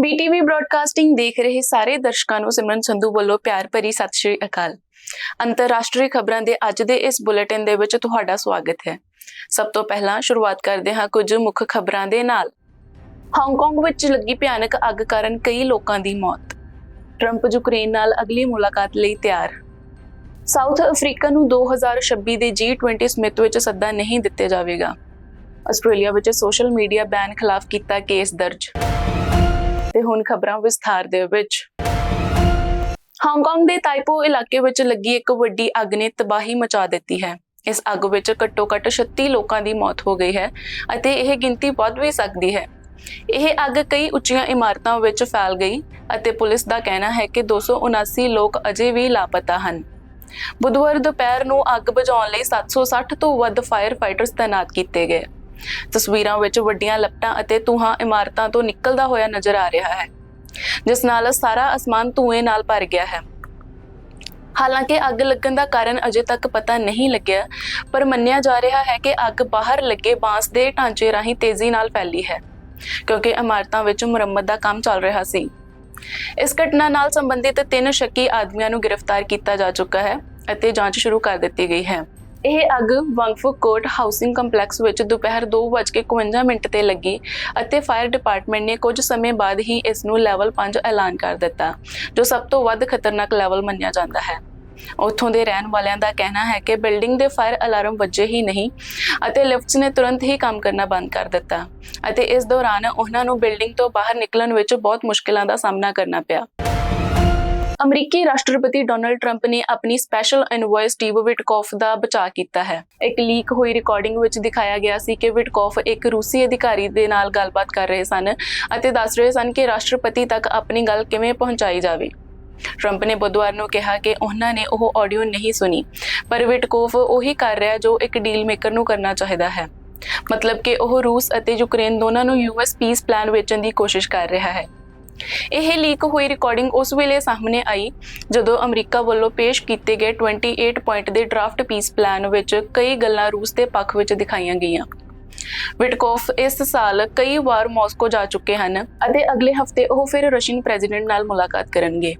ਬੀਟੀਵੀ broadcasting ਦੇਖ ਰਹੇ ਸਾਰੇ ਦਰਸ਼ਕਾਂ ਨੂੰ ਸਿਮਰਨ ਸੰਧੂ ਵੱਲੋਂ ਪਿਆਰ ਭਰੀ ਸਤਿ ਸ਼੍ਰੀ ਅਕਾਲ। ਅੰਤਰਰਾਸ਼ਟਰੀ ਖਬਰਾਂ ਦੇ ਅੱਜ ਦੇ ਇਸ ਬੁਲੇਟਿਨ ਦੇ ਵਿੱਚ ਤੁਹਾਡਾ ਸਵਾਗਤ ਹੈ। ਸਭ ਤੋਂ ਪਹਿਲਾਂ ਸ਼ੁਰੂਆਤ ਕਰਦੇ ਹਾਂ ਕੁਝ ਮੁੱਖ ਖਬਰਾਂ ਦੇ ਨਾਲ। ਹਾਂਗਕਾਂਗ ਵਿੱਚ ਲੱਗੀ ਭਿਆਨਕ ਅੱਗ ਕਾਰਨ ਕਈ ਲੋਕਾਂ ਦੀ ਮੌਤ। ਟਰੰਪ ਯੂਕਰੇਨ ਨਾਲ ਅਗਲੀ ਮੁਲਾਕਾਤ ਲਈ ਤਿਆਰ। ਸਾਊਥ ਅਫਰੀਕਾ ਨੂੰ 2026 ਦੇ G20 ਸਮਿਤ ਵਿੱਚ ਸੱਦਾ ਨਹੀਂ ਦਿੱਤੇ ਜਾਵੇਗਾ। ਆਸਟ੍ਰੇਲੀਆ ਵਿੱਚ ਸੋਸ਼ਲ ਮੀਡੀਆ ਬੈਨ ਖਿਲਾਫ ਕੀਤਾ ਕੇਸ ਦਰਜ। ਤੇ ਹੁਣ ਖਬਰਾਂ ਵਿਸਥਾਰ ਦੇ ਵਿੱਚ। ਹਾਂਗਕਾਂਗ ਦੇ ਤਾਈਪੋ ਇਲਾਕੇ ਵਿੱਚ ਲੱਗੀ ਇੱਕ ਵੱਡੀ ਅੱਗ ਨੇ ਤਬਾਹੀ ਮਚਾ ਦਿੱਤੀ ਹੈ। ਇਸ ਅੱਗ ਵਿੱਚ ਘੱਟੋ-ਘੱਟ 36 ਲੋਕਾਂ ਦੀ ਮੌਤ ਹੋ ਗਈ ਹੈ ਅਤੇ ਇਹ ਗਿਣਤੀ ਵੱਧ ਵੀ ਸਕਦੀ ਹੈ। ਇਹ ਅੱਗ ਕਈ ਉੱਚੀਆਂ ਇਮਾਰਤਾਂ ਵਿੱਚ ਫੈਲ ਗਈ ਅਤੇ ਪੁਲਿਸ ਦਾ ਕਹਿਣਾ ਹੈ ਕਿ 279 ਲੋਕ ਅਜੇ ਵੀ ਲਾਪਤਾ ਹਨ। ਬੁੱਧਵਾਰ ਦੁਪਹਿਰ ਨੂੰ ਅੱਗ ਬੁਝਾਉਣ ਲਈ 760 ਤੋਂ ਵੱਧ ਫਾਇਰ ਫਾਈਟਰਸ ਤਾਇਨਾਤ ਕੀਤੇ ਗਏ। ਤਸਵੀਰਾਂ ਵਿੱਚ ਵੱਡੀਆਂ ਲਪਟਾਂ ਅਤੇ ਧੂਆਂ ਇਮਾਰਤਾਂ ਤੋਂ ਨਿਕਲਦਾ ਹੋਇਆ ਨਜ਼ਰ ਆ ਰਿਹਾ ਹੈ, ਜਿਸ ਨਾਲ ਸਾਰਾ ਅਸਮਾਨ ਧੂਏ ਨਾਲ ਭਰ ਗਿਆ ਹੈ। ਹਾਲਾਂਕਿ ਅੱਗ ਲੱਗਣ ਦਾ ਕਾਰਨ ਅਜੇ ਤੱਕ ਪਤਾ ਨਹੀਂ ਲੱਗਿਆ, ਪਰ ਮੰਨਿਆ ਜਾ ਰਿਹਾ ਹੈ ਕਿ ਅੱਗ ਬਾਹਰ ਲੱਗੇ ਬਾਂਸ ਦੇ ਢਾਂਚੇ ਰਾਹੀਂ ਤੇਜ਼ੀ ਨਾਲ ਫੈਲੀ ਹੈ, ਕਿਉਂਕਿ ਇਮਾਰਤਾਂ ਵਿੱਚ ਮੁਰੰਮਤ ਦਾ ਕੰਮ ਚੱਲ ਰਿਹਾ ਸੀ। ਇਸ ਘਟਨਾ ਨਾਲ ਸੰਬੰਧਿਤ ਤਿੰਨ ਸ਼ੱਕੀ ਆਦਮੀਆਂ ਨੂੰ ਗ੍ਰਿਫਤਾਰ ਕੀਤਾ ਜਾ ਚੁੱਕਾ ਹੈ ਅਤੇ ਜਾਂਚ ਸ਼ੁਰੂ ਕਰ ਦਿੱਤੀ ਗਈ ਹੈ। ਇਹ ਅੱਗ ਵੰਗਫੂ ਕੋਰਟ ਹਾਊਸਿੰਗ ਕੰਪਲੈਕਸ ਵਿੱਚ ਦੁਪਹਿਰ 2:51 ਮਿੰਟ ਤੇ ਲੱਗੀ ਅਤੇ ਫਾਇਰ ਡਿਪਾਰਟਮੈਂਟ ਨੇ ਕੁਝ ਸਮੇਂ ਬਾਅਦ ਹੀ ਇਸ ਨੂੰ ਲੈਵਲ 5 ਐਲਾਨ ਕਰ ਦਿੱਤਾ, ਜੋ ਸਭ ਤੋਂ ਵੱਧ ਖਤਰਨਾਕ ਲੈਵਲ ਮੰਨਿਆ ਜਾਂਦਾ ਹੈ। ਉੱਥੋਂ ਦੇ ਰਹਿਣ ਵਾਲਿਆਂ ਦਾ ਕਹਿਣਾ ਹੈ ਕਿ ਬਿਲਡਿੰਗ ਦੇ ਫਾਇਰ ਅਲਾਰਮ ਵੱਜੇ ਹੀ ਨਹੀਂ ਅਤੇ ਲਿਫਟਸ ਨੇ ਤੁਰੰਤ ਹੀ ਕੰਮ ਕਰਨਾ ਬੰਦ ਕਰ ਦਿੱਤਾ ਅਤੇ ਇਸ ਦੌਰਾਨ ਉਹਨਾਂ ਨੂੰ ਬਿਲਡਿੰਗ ਤੋਂ ਬਾਹਰ ਨਿਕਲਣ ਵਿੱਚ ਬਹੁਤ ਮੁਸ਼ਕਲਾਂ ਦਾ ਸਾਹਮਣਾ ਕਰਨਾ ਪਿਆ। ਅਮਰੀਕੀ ਰਾਸ਼ਟਰਪਤੀ ਡੋਨਲਡ ਟਰੰਪ ਨੇ ਆਪਣੀ ਸਪੈਸ਼ਲ ਐਨਵੋਏ ਸਟੀਵ ਵਿਟਕੌਫ ਦਾ ਬਚਾਅ ਕੀਤਾ ਹੈ। ਇੱਕ ਲੀਕ ਹੋਈ ਰਿਕਾਰਡਿੰਗ ਵਿੱਚ ਦਿਖਾਇਆ ਗਿਆ ਸੀ ਕਿ ਵਿਟਕੌਫ ਇੱਕ ਰੂਸੀ ਅਧਿਕਾਰੀ ਦੇ ਨਾਲ ਗੱਲਬਾਤ ਕਰ ਰਹੇ ਸਨ ਅਤੇ ਦੱਸ ਰਹੇ ਸਨ ਕਿ ਰਾਸ਼ਟਰਪਤੀ ਤੱਕ ਆਪਣੀ ਗੱਲ ਕਿਵੇਂ ਪਹੁੰਚਾਈ ਜਾਵੇ। ਟਰੰਪ ਨੇ ਬੁੱਧਵਾਰ ਨੂੰ ਕਿਹਾ ਕਿ ਉਹਨਾਂ ਨੇ ਉਹ ਆਡੀਓ ਨਹੀਂ ਸੁਣੀ, ਪਰ ਵਿਟਕੋਫ ਉਹੀ ਕਰ ਰਿਹਾ ਜੋ ਇੱਕ ਡੀਲ ਮੇਕਰ ਨੂੰ ਕਰਨਾ ਚਾਹੀਦਾ ਹੈ। ਮਤਲਬ ਕਿ ਉਹ ਰੂਸ ਅਤੇ ਯੂਕਰੇਨ ਦੋਨਾਂ ਨੂੰ ਯੂਐਸ ਪੀਸ ਪਲਾਨ ਵੇਚਣ ਦੀ ਕੋਸ਼ਿਸ਼ ਕਰ ਰਿਹਾ ਹੈ। ਇਹ ਲੀਕ ਹੋਈ ਰਿਕਾਰਡਿੰਗ ਉਸ ਵੇਲੇ ਸਾਹਮਣੇ ਆਈ ਜਦੋਂ ਅਮਰੀਕਾ ਵੱਲੋਂ ਪੇਸ਼ ਕੀਤੇ ਗਏ 28 ਪੁਆਇੰਟ ਦੇ ਡਰਾਫਟ ਪੀਸ ਪਲਾਨ ਵਿੱਚ ਕਈ ਗੱਲਾਂ ਰੂਸ ਦੇ ਪੱਖ ਵਿੱਚ ਦਿਖਾਈਆਂ ਗਈਆਂ। ਵਿਟਕੋਫ ਇਸ ਸਾਲ ਕਈ ਵਾਰ ਮਾਸਕੋ ਜਾ ਚੁੱਕੇ ਹਨ ਅਤੇ ਅਗਲੇ ਹਫ਼ਤੇ ਉਹ ਫਿਰ ਰਸ਼ੀਅਨ ਪ੍ਰੈਜ਼ੀਡੈਂਟ ਨਾਲ ਮੁਲਾਕਾਤ ਕਰਨਗੇ।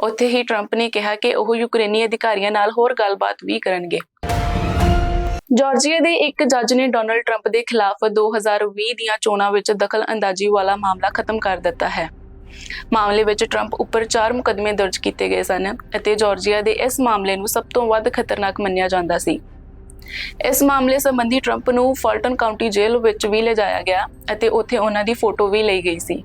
ਉੱਥੇ ਹੀ ਟਰੰਪ ਨੇ ਕਿਹਾ ਕਿ ਉਹ ਯੂਕਰੇਨੀ ਅਧਿਕਾਰੀਆਂ ਨਾਲ ਹੋਰ ਗੱਲਬਾਤ ਵੀ ਕਰਨਗੇ। ਜਾਰਜੀਆ ਦੇ ਇੱਕ ਜੱਜ ਨੇ ਡੋਨਲਡ ਟਰੰਪ ਦੇ ਖਿਲਾਫ 2020 ਦੀਆਂ ਚੋਣਾਂ ਵਿੱਚ ਦਖਲ ਅੰਦਾਜ਼ੀ ਵਾਲਾ ਮਾਮਲਾ ਖਤਮ ਕਰ ਦਿੱਤਾ ਹੈ। ਮਾਮਲੇ ਵਿੱਚ ਟਰੰਪ ਉੱਪਰ 4 ਮੁਕੱਦਮੇ ਦਰਜ ਕੀਤੇ ਗਏ ਸਨ ਅਤੇ ਜਾਰਜੀਆ ਦੇ ਇਸ ਮਾਮਲੇ ਨੂੰ ਸਭ ਤੋਂ ਵੱਧ ਖਤਰਨਾਕ ਮੰਨਿਆ ਜਾਂਦਾ ਸੀ। ਇਸ ਮਾਮਲੇ ਸੰਬੰਧੀ ਟਰੰਪ ਨੂੰ ਫਾਲਟਨ ਕਾਉਂਟੀ ਜੇਲ੍ਹ ਵਿੱਚ ਵੀ ਲਿਜਾਇਆ ਗਿਆ ਅਤੇ ਉੱਥੇ ਉਹਨਾਂ ਦੀ ਫੋਟੋ ਵੀ ਲਈ ਗਈ ਸੀ।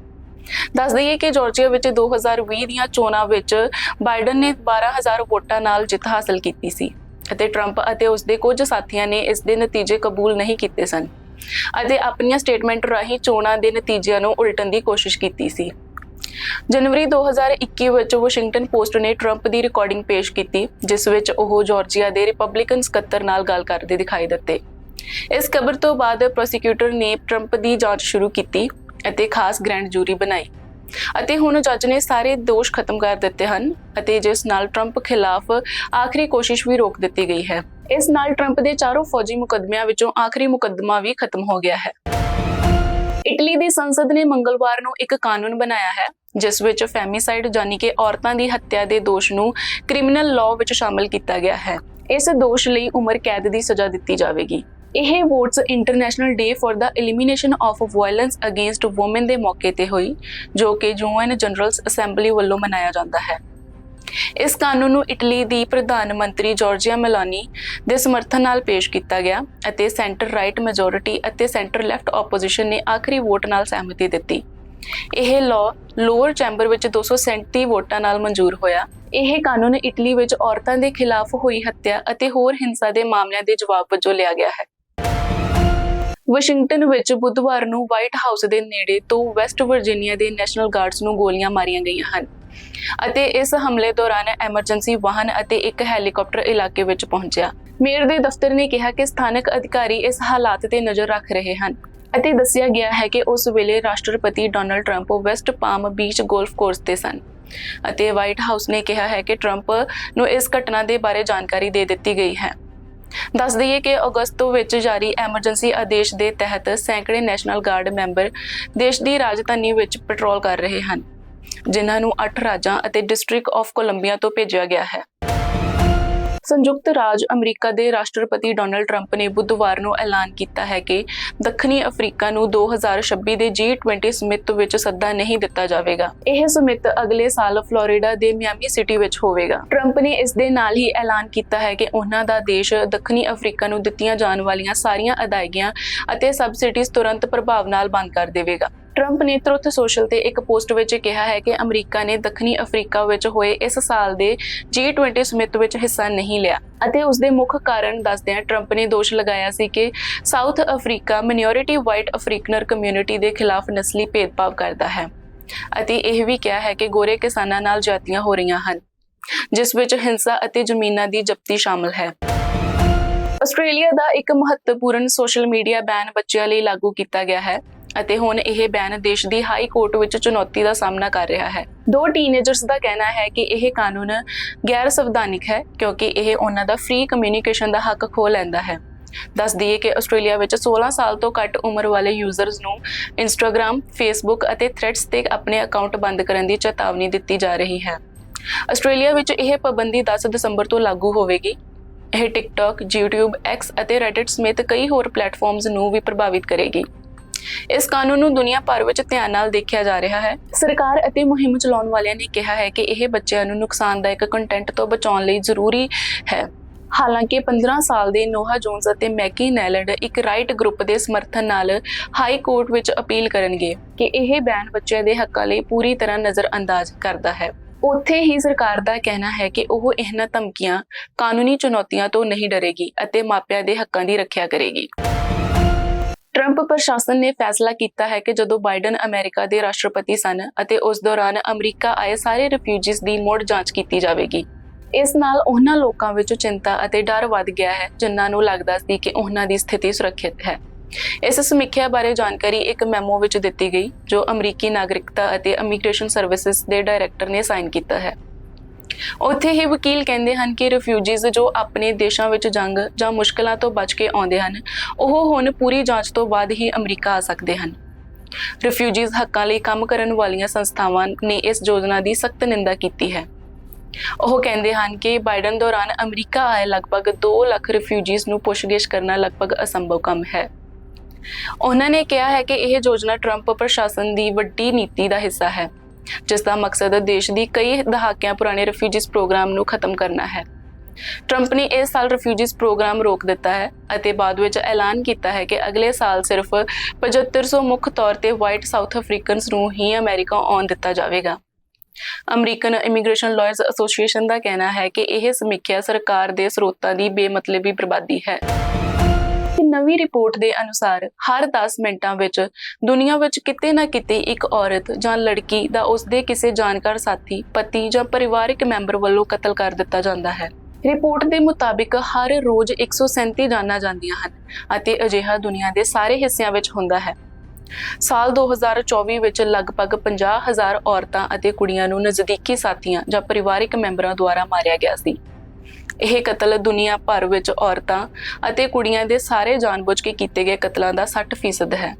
ਦੱਸ ਦਈਏ ਕਿ ਜਾਰਜੀਆ ਵਿੱਚ 2020 ਦੀਆਂ ਚੋਣਾਂ ਵਿੱਚ ਬਾਈਡਨ ਨੇ 12000 ਵੋਟਾਂ ਨਾਲ ਜਿੱਤ ਹਾਸਲ ਕੀਤੀ ਸੀ ਅਤੇ ਟਰੰਪ ਅਤੇ ਉਸ ਦੇ ਕੁਝ ਸਾਥੀਆਂ ਨੇ ਇਸ ਦੇ ਨਤੀਜੇ ਕਬੂਲ ਨਹੀਂ ਕੀਤੇ ਸਨ ਅਤੇ ਆਪਣੀਆਂ ਸਟੇਟਮੈਂਟ ਰਾਹੀਂ ਚੋਣਾਂ ਦੇ ਨਤੀਜਿਆਂ ਨੂੰ ਉਲਟਣ ਦੀ ਕੋਸ਼ਿਸ਼ ਕੀਤੀ ਸੀ। ਜਨਵਰੀ 2021 ਵਿੱਚ ਵਾਸ਼ਿੰਗਟਨ ਪੋਸਟ ਨੇ ਟਰੰਪ ਦੀ ਰਿਕਾਰਡਿੰਗ ਪੇਸ਼ ਕੀਤੀ, ਜਿਸ ਵਿੱਚ ਉਹ ਜਾਰਜੀਆ ਦੇ ਰਿਪਬਲਿਕਨ ਸਕੱਤਰ ਨਾਲ ਗੱਲ ਕਰਦੇ ਦਿਖਾਈ ਦਿੱਤੇ। ਇਸ ਖਬਰ ਤੋਂ ਬਾਅਦ ਪ੍ਰੋਸੀਕਿਊਟਰ ਨੇ ਟਰੰਪ ਦੀ ਜਾਂਚ ਸ਼ੁਰੂ ਕੀਤੀ ਅਤੇ ਖਾਸ ਗ੍ਰੈਂਡ ਜੂਰੀ ਬਣਾਈ। ਅਤੇ ਹੁਣ ਜੱਜ ਨੇ ਸਾਰੇ ਦੋਸ਼ ਖਤਮ ਕਰ ਦਿੱਤੇ ਹਨ ਅਤੇ ਜਿਸ ਨਾਲ ਟਰੰਪ ਖਿਲਾਫ ਆਖਰੀ ਕੋਸ਼ਿਸ਼ ਵੀ ਰੋਕ ਦਿੱਤੀ ਗਈ ਹੈ। ਇਸ ਨਾਲ ਟਰੰਪ ਦੇ ਚਾਰੋਂ ਫੌਜੀ ਮੁਕੱਦਮਿਆਂ ਵਿੱਚੋਂ ਆਖਰੀ ਮੁਕੱਦਮਾ ਵੀ ਖਤਮ ਹੋ ਗਿਆ ਹੈ। ਇਟਲੀ ਦੀ ਸੰਸਦ ਨੇ ਮੰਗਲਵਾਰ ਨੂੰ ਇੱਕ ਕਾਨੂੰਨ ਬਣਾਇਆ ਹੈ, ਜਿਸ ਵਿੱਚ ਫੈਮਿਸਾਈਡ ਯਾਨੀ ਕਿ ਔਰਤਾਂ ਦੀ ਹੱਤਿਆ ਦੇ ਦੋਸ਼ ਨੂੰ ਕ੍ਰਿਮੀਨਲ ਲਾਅ ਵਿੱਚ ਸ਼ਾਮਲ ਕੀਤਾ ਗਿਆ ਹੈ। ਇਸ ਦੋਸ਼ ਲਈ ਉਮਰ ਕੈਦ ਦੀ ਸਜ਼ਾ ਦਿੱਤੀ ਜਾਵੇਗੀ। ਇਹ votes international day for the elimination of violence against women ਦੇ ਮੌਕੇ ਤੇ ਹੋਈ, ਜੋ ਕਿ ਯੂਐਨ ਜਨਰਲਸ ਅਸੈਂਬਲੀ ਵੱਲੋਂ ਮਨਾਇਆ ਜਾਂਦਾ ਹੈ। ਇਸ ਕਾਨੂੰਨ ਨੂੰ ਇਟਲੀ ਦੀ ਪ੍ਰਧਾਨ ਮੰਤਰੀ ਜਾਰਜੀਆ ਮੈਲਾਨੀ ਦੇ ਸਮਰਥਨ ਨਾਲ ਪੇਸ਼ ਕੀਤਾ ਗਿਆ ਅਤੇ ਸੈਂਟਰ ਰਾਈਟ ਮੈਜੋਰਿਟੀ ਅਤੇ ਸੈਂਟਰ ਲੈਫਟ ਆਪੋਜੀਸ਼ਨ ਨੇ ਆਖਰੀ ਵੋਟ ਨਾਲ ਸਹਿਮਤੀ ਦਿੱਤੀ। ਇਹ ਲਾਅ ਲੋਅਰ ਚੈਂਬਰ ਵਿੱਚ 237 ਵੋਟਾਂ ਨਾਲ ਮਨਜ਼ੂਰ ਹੋਇਆ। ਇਹ ਕਾਨੂੰਨ ਇਟਲੀ ਵਿੱਚ ਔਰਤਾਂ ਦੇ ਖਿਲਾਫ ਹੋਈ ਹੱਤਿਆ ਅਤੇ ਹੋਰ ਹਿੰਸਾ ਦੇ ਮਾਮਲਿਆਂ ਦੇ ਜਵਾਬ ਵਜੋਂ ਲਿਆ ਗਿਆ ਹੈ। ਵਾਸ਼ਿੰਗਟਨ ਵਿੱਚ ਬੁੱਧਵਾਰ ਨੂੰ ਵਾਈਟ ਹਾਊਸ ਦੇ ਨੇੜੇ ਤੋਂ ਵੈਸਟ ਵਰਜੀਨੀਆ ਦੇ ਨੈਸ਼ਨਲ ਗਾਰਡਸ ਨੂੰ ਗੋਲੀਆਂ ਮਾਰੀਆਂ ਗਈਆਂ ਹਨ। ਅਤੇ ਇਸ ਹਮਲੇ ਦੌਰਾਨ ਐਮਰਜੈਂਸੀ ਵਾਹਨ ਅਤੇ ਇੱਕ ਹੈਲੀਕਾਪਟਰ ਇਲਾਕੇ ਵਿੱਚ ਪਹੁੰਚਿਆ। ਮੇਅਰ ਦੇ ਦਫ਼ਤਰ ਨੇ ਕਿਹਾ ਕਿ ਸਥਾਨਕ ਅਧਿਕਾਰੀ ਇਸ ਹਾਲਾਤ ਤੇ ਨਜ਼ਰ ਰੱਖ ਰਹੇ ਹਨ ਅਤੇ ਦੱਸਿਆ ਗਿਆ ਹੈ ਕਿ ਉਸ ਵੇਲੇ ਰਾਸ਼ਟਰਪਤੀ Donald Trump West Palm Beach golf course ਤੇ ਸਨ ਅਤੇ ਵਾਈਟ ਹਾਊਸ ਨੇ ਕਿਹਾ ਹੈ ਕਿ ਟਰੰਪ ਨੂੰ ਇਸ ਘਟਨਾ ਦੇ ਬਾਰੇ ਜਾਣਕਾਰੀ ਦੇ ਦਿੱਤੀ ਗਈ ਹੈ। ਦੱਸ ਦਈਏ ਕਿ ਅਗਸਤ ਵਿੱਚ ਜਾਰੀ ਐਮਰਜੈਂਸੀ ਆਦੇਸ਼ ਦੇ ਤਹਿਤ ਸੈਂਕੜੇ ਨੈਸ਼ਨਲ ਗਾਰਡ ਮੈਂਬਰ ਦੇਸ਼ ਦੀ ਰਾਜਧਾਨੀ ਵਿੱਚ ਪੈਟਰੋਲ ਕਰ ਰਹੇ ਹਨ ਜਿਨ੍ਹਾਂ ਨੂੰ 8 ਰਾਜਾਂ ਅਤੇ ਡਿਸਟ੍ਰਿਕਟ ਆਫ ਕੋਲੰਬੀਆ ਤੋਂ ਭੇਜਿਆ ਗਿਆ ਹੈ। ਸੰਯੁਕਤ ਰਾਜ ਅਮਰੀਕਾ ਦੇ ਰਾਸ਼ਟਰਪਤੀ ਡੋਨਲਡ ਟਰੰਪ ਨੇ ਬੁੱਧਵਾਰ ਨੂੰ ਐਲਾਨ ਕੀਤਾ ਹੈ ਕਿ ਦੱਖਣੀ ਅਫਰੀਕਾ ਨੂੰ 2026 ਦੇ G20 ਸਮਿਤ ਵਿੱਚ ਸੱਦਾ ਨਹੀਂ ਦਿੱਤਾ ਜਾਵੇਗਾ। ਇਹ ਸਮਿਤ ਅਗਲੇ ਸਾਲ ਫਲੋਰੀਡਾ ਦੇ ਮਿਆਮੀ ਸਿਟੀ ਵਿੱਚ ਹੋਵੇਗਾ। ਟਰੰਪ ਨੇ ਇਸ ਦੇ ਨਾਲ ਹੀ ਐਲਾਨ ਕੀਤਾ ਹੈ ਕਿ ਉਹਨਾਂ ਦਾ ਦੇਸ਼ ਦੱਖਣੀ ਅਫਰੀਕਾ ਨੂੰ ਦਿੱਤੀਆਂ ਜਾਣ ਵਾਲੀਆਂ ਸਾਰੀਆਂ ਅਦਾਇਗੀਆਂ ਅਤੇ ਸਬਸਿਡੀਜ਼ ਤੁਰੰਤ ਪ੍ਰਭਾਵ ਨਾਲ ਬੰਦ ਕਰ ਦੇਵੇਗਾ। ਟਰੰਪ ਨੇ ਟਰੁੱਥ ਸੋਸ਼ਲ ਤੇ ਇੱਕ ਪੋਸਟ ਵਿੱਚ ਕਿਹਾ ਹੈ ਕਿ ਅਮਰੀਕਾ ਨੇ ਦੱਖਣੀ ਅਫਰੀਕਾ ਵਿੱਚ ਹੋਏ ਇਸ ਸਾਲ ਦੇ G20 ਸਮਿਤ ਵਿੱਚ ਹਿੱਸਾ ਨਹੀਂ ਲਿਆ। ਅਤੇ ਉਸ ਦੇ ਮੁੱਖ ਕਾਰਨ ਦੱਸਦਿਆਂ ਟਰੰਪ ਨੇ ਦੋਸ਼ ਲਗਾਇਆ ਸੀ ਕਿ South Africa minority white Afrikaner community ਦੇ ਖਿਲਾਫ ਨਸਲੀ ਭੇਦਭਾਵ ਕਰਦਾ ਹੈ। ਅਤੇ ਇਹ ਵੀ ਕਿਹਾ ਹੈ ਕਿ ਗੋਰੇ ਕਿਸਾਨਾਂ ਨਾਲ ਜਾਤੀਆਂ ਹੋ ਰਹੀਆਂ ਹਨ, ਜਿਸ ਵਿੱਚ ਹਿੰਸਾ ਅਤੇ ਜ਼ਮੀਨਾਂ ਦੀ ਜ਼ਬਤੀ ਸ਼ਾਮਲ ਹੈ। ਆਸਟ੍ਰੇਲੀਆ ਦਾ ਇੱਕ ਮਹੱਤਵਪੂਰਨ ਸੋਸ਼ਲ ਮੀਡੀਆ ਬੈਨ ਬੱਚਿਆਂ ਲਈ ਲਾਗੂ ਕੀਤਾ ਗਿਆ ਹੈ। ਅਤੇ ਹੁਣ ਇਹ ਬੈਨ ਦੇਸ਼ ਦੀ ਹਾਈ ਕੋਰਟ ਵਿੱਚ ਚੁਣੌਤੀ ਦਾ ਸਾਹਮਣਾ ਕਰ ਰਿਹਾ ਹੈ। ਦੋ ਟੀਨੇਜਰਸ ਦਾ ਕਹਿਣਾ ਹੈ ਕਿ ਇਹ ਕਾਨੂੰਨ ਗੈਰ ਸੰਵਿਧਾਨਿਕ ਹੈ ਕਿਉਂਕਿ ਇਹ ਉਹਨਾਂ ਦਾ ਫ੍ਰੀ ਕਮਿਊਨੀਕੇਸ਼ਨ ਦਾ ਹੱਕ ਖੋਹ ਲੈਂਦਾ ਹੈ। ਦੱਸ ਦਈਏ ਕਿ ਆਸਟ੍ਰੇਲੀਆ ਵਿੱਚ 16 ਸਾਲ ਤੋਂ ਘੱਟ ਉਮਰ ਵਾਲੇ ਯੂਜ਼ਰਸ ਨੂੰ ਇੰਸਟਾਗ੍ਰam ਫੇਸਬੁੱਕ ਅਤੇ ਥ੍ਰੈਡਸ ਤੇ ਆਪਣੇ ਅਕਾਊਂਟ ਬੰਦ ਕਰਨ ਦੀ ਚੇਤਾਵਨੀ ਦਿੱਤੀ ਜਾ ਰਹੀ ਹੈ। ਆਸਟ੍ਰੇਲੀਆ ਵਿੱਚ ਇਹ ਪਾਬੰਦੀ 10 ਦਸੰਬਰ ਤੋਂ ਲਾਗੂ ਹੋਵੇਗੀ। ਇਹ ਟਿਕਟੌਕ, YouTube, X ਅਤੇ Reddit ਸਮੇਤ ਕਈ ਹੋਰ ਪਲੇਟਫਾਰਮਸ ਨੂੰ ਵੀ ਪ੍ਰਭਾਵਿਤ ਕਰੇਗੀ। ਇਸ ਕਾਨੂੰਨ ਨੂੰ ਦੁਨੀਆ ਭਰ ਵਿੱਚ ਧਿਆਨ ਨਾਲ ਦੇਖਿਆ ਜਾ ਰਿਹਾ ਹੈ। ਸਰਕਾਰ ਅਤੇ ਮੁਹਿੰਮ ਚਲਾਉਣ ਵਾਲਿਆਂ ਨੇ ਕਿਹਾ ਹੈ ਕਿ ਇਹ ਬੱਚਿਆਂ ਨੂੰ ਨੁਕਸਾਨਦਾਇਕ ਕੰਟੈਂਟ ਤੋਂ ਬਚਾਉਣ ਲਈ ਜ਼ਰੂਰੀ ਹੈ। ਹਾਲਾਂਕਿ 15 ਸਾਲ ਦੇ ਨੋਹਾ ਜੋਨਸ ਅਤੇ ਮੈਕੀ ਨੈਲੈਂਡ ਇੱਕ ਰਾਈਟ ਗਰੁੱਪ ਦੇ ਸਮਰਥਨ ਨਾਲ ਹਾਈ ਕੋਰਟ ਵਿੱਚ ਅਪੀਲ ਕਰਨਗੇ ਕਿ ਇਹ ਬੈਨ ਬੱਚਿਆਂ ਦੇ ਹੱਕਾਂ ਲਈ ਪੂਰੀ ਤਰ੍ਹਾਂ ਨਜ਼ਰਅੰਦਾਜ਼ ਕਰਦਾ ਹੈ। ਉੱਥੇ ਹੀ ਸਰਕਾਰ ਦਾ ਕਹਿਣਾ ਹੈ ਕਿ ਉਹ ਇਹਨਾਂ ਧਮਕੀਆਂ ਕਾਨੂੰਨੀ ਚੁਣੌਤੀਆਂ ਤੋਂ ਨਹੀਂ ਡਰੇਗੀ ਅਤੇ ਮਾਪਿਆਂ ਦੇ ਹੱਕਾਂ ਦੀ ਰੱਖਿਆ ਕਰੇਗੀ। ਟਰੰਪ ਪ੍ਰਸ਼ਾਸਨ ਨੇ ਫੈਸਲਾ ਕੀਤਾ ਹੈ ਕਿ ਜਦੋਂ ਬਾਈਡਨ ਅਮਰੀਕਾ ਦੇ ਰਾਸ਼ਟਰਪਤੀ ਸਨ ਅਤੇ ਉਸ ਦੌਰਾਨ ਅਮਰੀਕਾ ਆਏ ਸਾਰੇ ਰਿਫਿਊਜੀਜ਼ ਦੀ ਮੁੜ ਜਾਂਚ ਕੀਤੀ ਜਾਵੇਗੀ। ਇਸ ਨਾਲ ਉਹਨਾਂ ਲੋਕਾਂ ਵਿੱਚ ਚਿੰਤਾ ਅਤੇ ਡਰ ਵੱਧ ਗਿਆ ਹੈ, ਜਿਨ੍ਹਾਂ ਨੂੰ ਲੱਗਦਾ ਸੀ ਕਿ ਉਹਨਾਂ ਦੀ ਸਥਿਤੀ ਸੁਰੱਖਿਅਤ ਹੈ। ਇਸ ਸਮੀਖਿਆ ਬਾਰੇ ਜਾਣਕਾਰੀ ਇੱਕ ਮੈਮੋ ਵਿੱਚ ਦਿੱਤੀ ਗਈ, ਜੋ ਅਮਰੀਕੀ ਨਾਗਰਿਕਤਾ ਅਤੇ ਇਮੀਗ੍ਰੇਸ਼ਨ ਸਰਵਿਸਿਜ਼ ਦੇ ਡਾਇਰੈਕਟਰ ਨੇ ਸਾਈਨ ਕੀਤਾ ਹੈ। ਉੱਥੇ ਹੀ ਵਕੀਲ ਕਹਿੰਦੇ ਹਨ ਕਿ ਰਿਫਿਊਜੀਜ਼ ਜੋ ਆਪਣੇ ਦੇਸ਼ਾਂ ਵਿੱਚ ਜੰਗ ਜਾਂ ਮੁਸ਼ਕਲਾਂ ਤੋਂ ਬਚ ਕੇ ਆਉਂਦੇ ਹਨ, ਉਹ ਹੁਣ ਪੂਰੀ ਜਾਂਚ ਤੋਂ ਬਾਅਦ ਹੀ ਅਮਰੀਕਾ ਆ ਸਕਦੇ ਹਨ। ਰਿਫਿਊਜੀਜ਼ ਹੱਕਾਂ ਲਈ ਕੰਮ ਕਰਨ ਵਾਲੀਆਂ ਸੰਸਥਾਵਾਂ ਨੇ ਇਸ ਯੋਜਨਾ ਦੀ ਸਖਤ ਨਿੰਦਾ ਕੀਤੀ ਹੈ। ਉਹ ਕਹਿੰਦੇ ਹਨ ਕਿ ਬਾਈਡਨ ਦੌਰਾਨ ਅਮਰੀਕਾ ਆਏ ਲਗਭਗ 2 ਲੱਖ ਰਿਫਿਊਜੀਜ਼ ਨੂੰ ਪੁੱਛਗਿੱਛ ਕਰਨਾ ਲਗਭਗ ਅਸੰਭਵ ਕੰਮ ਹੈ। ਉਹਨਾਂ ਨੇ ਕਿਹਾ ਹੈ ਕਿ ਇਹ ਯੋਜਨਾ ਟਰੰਪ ਪ੍ਰਸ਼ਾਸਨ ਦੀ ਵੱਡੀ ਨੀਤੀ ਦਾ ਹਿੱਸਾ ਹੈ। ਜਿਸ ਦਾ ਮਕਸਦ ਦੇਸ਼ ਦੀ ਕਈ ਦਹਾਕਿਆਂ ਪੁਰਾਣੇ ਰਿਫਿਊਜੀਜ਼ ਪ੍ਰੋਗਰਾਮ ਨੂੰ ਖਤਮ ਕਰਨਾ ਹੈ। ਟਰੰਪ ਨੇ ਇਸ ਸਾਲ ਰਿਫਿਊਜੀਜ਼ ਪ੍ਰੋਗਰਾਮ ਰੋਕ ਦਿੱਤਾ ਹੈ ਅਤੇ ਬਾਅਦ ਵਿੱਚ ਐਲਾਨ ਕੀਤਾ ਹੈ ਕਿ ਅਗਲੇ ਸਾਲ ਸਿਰਫ 7500 ਮੁੱਖ ਤੌਰ ਤੇ ਵਾਈਟ ਸਾਊਥ ਅਫਰੀਕਨਸ ਨੂੰ ਹੀ ਅਮਰੀਕਾ ਆਉਣ ਦਿੱਤਾ ਜਾਵੇਗਾ। ਅਮਰੀਕਨ ਇਮੀਗ੍ਰੇਸ਼ਨ ਲਾਇਰਸ ਐਸੋਸੀਏਸ਼ਨ ਦਾ ਕਹਿਣਾ ਹੈ ਕਿ ਇਹ ਸਮੀਖਿਆ ਸਰਕਾਰ ਦੇ ਸਰੋਤਾਂ ਦੀ ਬੇਮਤਲਬੀ ਬਰਬਾਦੀ ਹੈ। ਨਵੀਂ ਰਿਪੋਰਟ ਦੇ ਅਨੁਸਾਰ ਹਰ 10 ਮਿੰਟਾਂ ਵਿੱਚ ਦੁਨੀਆ ਵਿੱਚ ਕਿਤੇ ਨਾ ਕਿਤੇ ਇੱਕ ਔਰਤ ਜਾਂ ਲੜਕੀ ਦਾ ਉਸਦੇ ਕਿਸੇ ਜਾਣਕਾਰ ਸਾਥੀ, ਪਤੀ ਜਾਂ ਪਰਿਵਾਰਕ ਮੈਂਬਰ ਵੱਲੋਂ ਕਤਲ ਕਰ ਦਿੱਤਾ ਜਾਂਦਾ ਹੈ। ਰਿਪੋਰਟ ਦੇ ਮੁਤਾਬਿਕ ਹਰ ਰੋਜ਼ 137 ਜਾਨਾਂ ਜਾਂਦੀਆਂ ਹਨ ਅਤੇ ਅਜਿਹਾ ਦੁਨੀਆ ਦੇ ਸਾਰੇ ਹਿੱਸਿਆਂ ਵਿੱਚ ਹੁੰਦਾ ਹੈ। ਸਾਲ 2024 ਵਿੱਚ ਲਗਭਗ 50000 ਔਰਤਾਂ ਅਤੇ ਕੁੜੀਆਂ ਨੂੰ ਨਜ਼ਦੀਕੀ ਸਾਥੀਆਂ ਜਾਂ ਪਰਿਵਾਰਕ ਮੈਂਬਰਾਂ ਦੁਆਰਾ ਮਾਰਿਆ ਗਿਆ ਸੀ। ਇਹ ਕਤਲ ਦੁਨੀਆ ਭਰ ਵਿੱਚ ਔਰਤਾਂ ਅਤੇ ਕੁੜੀਆਂ ਦੇ ਸਾਰੇ ਜਾਣਬੁੱਝ ਕੇ ਕੀਤੇ ਗਏ ਕਤਲਾਂ ਦਾ 60% ਹੈ।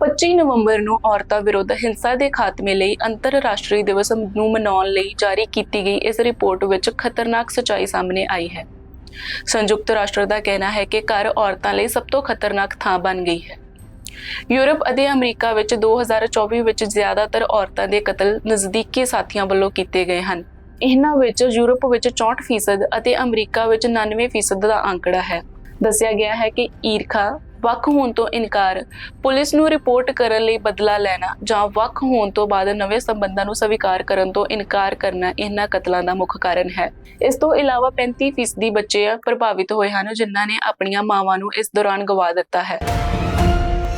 25 ਨਵੰਬਰ ਨੂੰ ਔਰਤਾਂ ਵਿਰੁੱਧ ਹਿੰਸਾ ਦੇ ਖਾਤਮੇ ਲਈ ਅੰਤਰਰਾਸ਼ਟਰੀ ਦਿਵਸ ਨੂੰ ਮਨਾਉਣ ਲਈ ਜਾਰੀ ਕੀਤੀ ਗਈ ਇਸ ਰਿਪੋਰਟ ਵਿੱਚ ਖਤਰਨਾਕ ਸਚਾਈ ਸਾਹਮਣੇ ਆਈ ਹੈ। ਸੰਯੁਕਤ ਰਾਸ਼ਟਰ ਦਾ ਕਹਿਣਾ ਹੈ ਕਿ ਘਰ ਔਰਤਾਂ ਲਈ ਸਭ ਤੋਂ ਖਤਰਨਾਕ ਥਾਂ ਬਣ ਗਈ ਹੈ। ਯੂਰਪ ਅਤੇ ਅਮਰੀਕਾ ਵਿੱਚ 2024 ਵਿੱਚ ਜ਼ਿਆਦਾਤਰ ਔਰਤਾਂ ਦੇ ਕਤਲ ਨਜ਼ਦੀਕੀ ਸਾਥੀਆਂ ਵੱਲੋਂ ਕੀਤੇ ਗਏ ਹਨ। ਇਹਨਾਂ ਵਿੱਚ ਯੂਰਪ ਵਿੱਚ 64% ਅਤੇ ਅਮਰੀਕਾ ਵਿੱਚ 99% ਦਾ ਅੰਕੜਾ ਹੈ। ਦੱਸਿਆ ਗਿਆ ਹੈ ਕਿ ਈਰਖਾ ਵੱਖ ਹੋਣ ਤੋਂ ਇਨਕਾਰ, ਪੁਲਿਸ ਨੂੰ ਰਿਪੋਰਟ ਕਰਨ ਲਈ ਬਦਲਾ ਲੈਣਾ ਜਾਂ ਵੱਖ ਹੋਣ ਤੋਂ ਬਾਅਦ ਨਵੇਂ ਸੰਬੰਧਾਂ ਨੂੰ ਸਵੀਕਾਰ ਕਰਨ ਤੋਂ ਇਨਕਾਰ ਕਰਨਾ ਇਹਨਾਂ ਕਤਲਾਂ ਦਾ ਮੁੱਖ ਕਾਰਨ ਹੈ। ਇਸ ਤੋਂ ਇਲਾਵਾ 35% ਬੱਚੇ ਪ੍ਰਭਾਵਿਤ ਹੋਏ ਹਨ ਜਿਨ੍ਹਾਂ ਨੇ ਆਪਣੀਆਂ ਮਾਵਾਂ ਨੂੰ ਇਸ ਦੌਰਾਨ ਗਵਾ ਦਿੱਤਾ ਹੈ।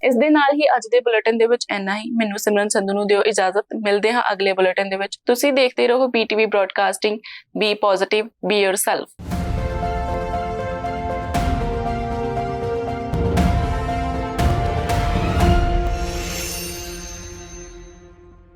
ਇਸ ਦੇ ਨਾਲ ਹੀ ਅੱਜ ਦੇ ਬੁਲੇਟਿਨ ਦੇ ਵਿੱਚ ਇੰਨਾ ਹੀ। ਮੈਨੂੰ ਸਿਮਰਨ ਸੰਧੂ ਨੂੰ ਦਿਓ ਇਜਾਜ਼ਤ। ਮਿਲਦੇ ਹਾਂ ਅਗਲੇ ਬੁਲੇਟਿਨ ਦੇ ਵਿੱਚ। ਤੁਸੀਂ ਦੇਖਦੇ ਰਹੋ BTV broadcasting be positive be yourself